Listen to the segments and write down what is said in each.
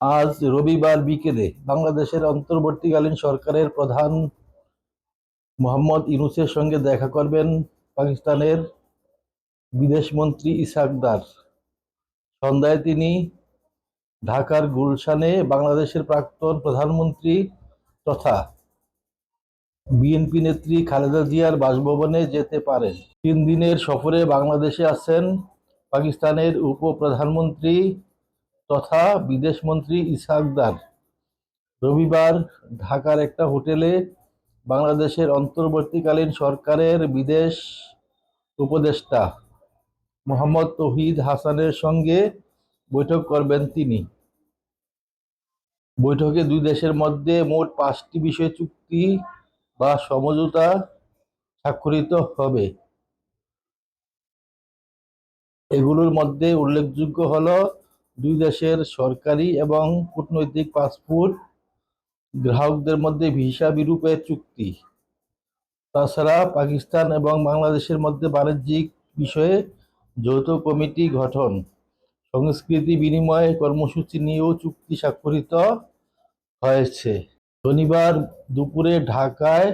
আজ রবিবার বিকেলে বাংলাদেশের অন্তর্বর্তীকালীন সরকারের প্রধান মোহাম্মদ ইউনূসের সঙ্গে দেখা করবেন পাকিস্তানের বিদেশমন্ত্রী ইসাকদার সন্ধ্যায় তিনি ঢাকার গুলশানে বাংলাদেশের প্রাক্তন প্রধানমন্ত্রী তথা বিএনপি নেত্রী খালেদা জিয়ার বাসভবনে যেতে পারেন। তিন দিনের সফরে বাংলাদেশে আছেন পাকিস্তানের উপপ্রধানমন্ত্রী তথা বিদেশমন্ত্রী ইসাকদার রবিবার ঢাকার একটা হোটেলে বাংলাদেশের অন্তর্বর্তীকালীন সরকারের বিদেশ উপদেষ্টা মোহাম্মদ তহিদ হাসানের সঙ্গে বৈঠক করবেন তিনি। বৈঠকে দুই দেশের মধ্যে মোট পাঁচটি বিষয় চুক্তি বা সমঝোতা স্বাক্ষরিত হবে। এগুলোর মধ্যে উল্লেখযোগ্য হলো দুই দেশের সরকারি এবং কূটনৈতিক পাসপোর্ট গ্রাহকদের মধ্যে ভিসা বিরূপের চুক্তি। তাছাড়া পাকিস্তান এবং বাংলাদেশের মধ্যে বাণিজ্যিক বিষয়ে যৌথ কমিটি গঠন। সংস্কৃতি বিনিময় কর্মসূচি নিয়েও চুক্তি স্বাক্ষরিত হয়েছে। শনিবার দুপুরে ঢাকায়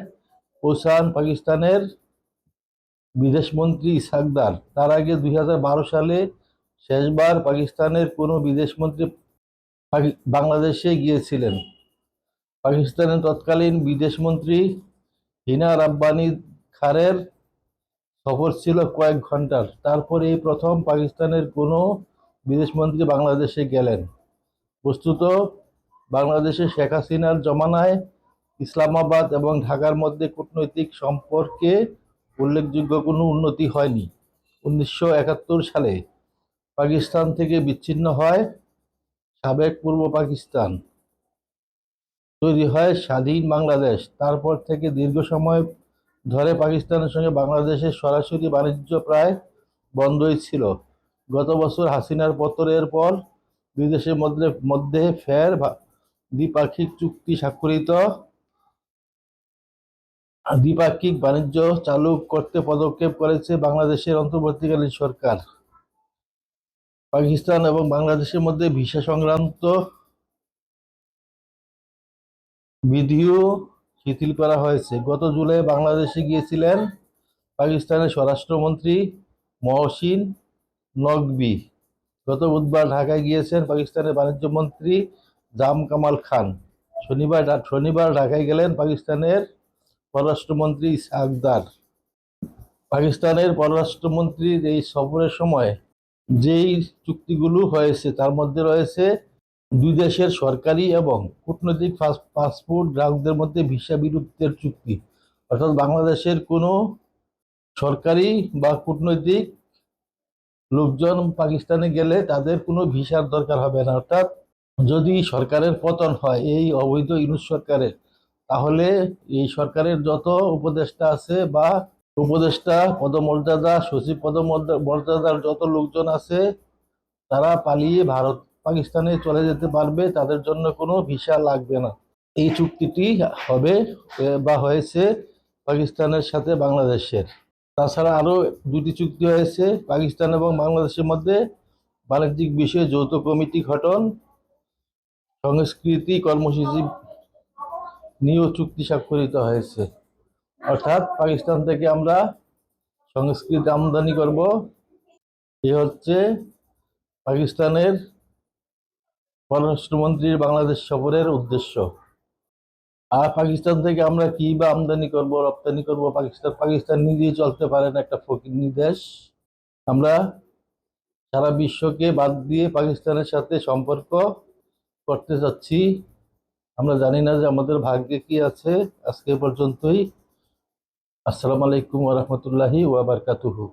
পৌঁছান পাকিস্তানের বিদেশমন্ত্রী ইসাকদার তার আগে দুই হাজার বারো সালে শেষবার পাকিস্তানের কোনো বিদেশমন্ত্রী বাংলাদেশে গিয়েছিলেন। পাকিস্তানের তৎকালীন বিদেশমন্ত্রী হিনা রাব্বানি খারের সফর ছিল কয়েক ঘণ্টার। তারপরে এই প্রথম পাকিস্তানের কোনো বিদেশমন্ত্রী বাংলাদেশে গেলেন। বস্তুত বাংলাদেশে শেখ হাসিনার জমানায় ইসলামাবাদ এবং ঢাকার মধ্যে কূটনৈতিক সম্পর্কে উল্লেখযোগ্য কোনো উন্নতি হয়নি। উনিশশো একাত্তর সালে পাকিস্তান থেকে বিচ্ছিন্ন হয়, সাবেক পূর্ব পাকিস্তান। তৈরি হয় স্বাধীন বাংলাদেশ। তারপর থেকে দীর্ঘ সময় ধরে পাকিস্তানের সঙ্গে বাংলাদেশের সরাসরি বাণিজ্য প্রায় বন্ধই ছিল। গত বছর হাসিনার পতনের পর দুই দেশের মধ্যে মধ্যে ফের দ্বিপাক্ষিক চুক্তি স্বাক্ষরিত। দ্বিপাক্ষিক বাণিজ্য চালু করতে পদক্ষেপ করেছে বাংলাদেশের অন্তর্বর্তীকালীন সরকার। পাকিস্তান এবং বাংলাদেশের মধ্যে ভিসা সংক্রান্ত বিধিও শিথিল করা হয়েছে। গত জুলাই বাংলাদেশে গিয়েছিলেন পাকিস্তানের স্বরাষ্ট্রমন্ত্রী মহসিন নকবি। গত বুধবার ঢাকায় গিয়েছেন পাকিস্তানের বাণিজ্য মন্ত্রী জাম কামাল খান। শনিবার শনিবার ঢাকায় গেলেন পাকিস্তানের পররাষ্ট্রমন্ত্রী ইসহাকদার। পাকিস্তানের পররাষ্ট্রমন্ত্রীর এই সফরের সময় যেই চুক্তিগুলো হয়েছে, তার মধ্যে রয়েছে দুই দেশের সরকারি এবং কূটনৈতিক পাস- পাসপোর্ট গ্রাহকদের মধ্যে ভিসা বিরুদ্ধের চুক্তি। অর্থাৎ বাংলাদেশের কোনো সরকারি বা কূটনৈতিক লোকজন পাকিস্তানে গেলে তাদের কোনো ভিসার দরকার হবে না। অর্থাৎ যদি সরকারের পতন হয় এই অবৈধ ইউনুস সরকারের, তাহলে এই সরকারের যত উপদেষ্টা আছে বা উপদেষ্টা, পদমর্যাদা, সচিব পদমর্যাদার যত লোকজন আছে, তারা পালিয়ে ভারত, পাকিস্তানে চলে যেতে পারবে, তাদের জন্য কোনো ভিসা লাগবে না। এই চুক্তিটি হবে বা হয়েছে পাকিস্তানের সাথে বাংলাদেশের। তাছাড়া আরও দুটি চুক্তি হয়েছে, পাকিস্তান এবং বাংলাদেশের মধ্যে বাণিজ্যিক বিষয়ে যৌথ কমিটি গঠন, সংস্কৃতি কর্মসূচি নিয়েও চুক্তি স্বাক্ষরিত হয়েছে। অর্থাৎ পাকিস্তান থেকে আমরা সংস্কৃতি আমদানি করব। এ হচ্ছে পাকিস্তানের পররাষ্ট্রমন্ত্রীর বাংলাদেশ সফরের উদ্দেশ্য। আর পাকিস্তান থেকে আমরা কি বা আমদানি করব, রপ্তানি করব, পাকিস্তান পাকিস্তান নিজেই চলতে পারে না একটা ফকির দেশ আমরা সারা বিশ্বকে বাদ দিয়ে পাকিস্তানের সাথে সম্পর্ক করতে যাচ্ছি। আমরা জানি না যে আমাদের ভাগ্যে কি আছে। আজকে পর্যন্তই। আসসালামু আলাইকুম ওরহমতুল্লাহি ওয়াবারকাতুহু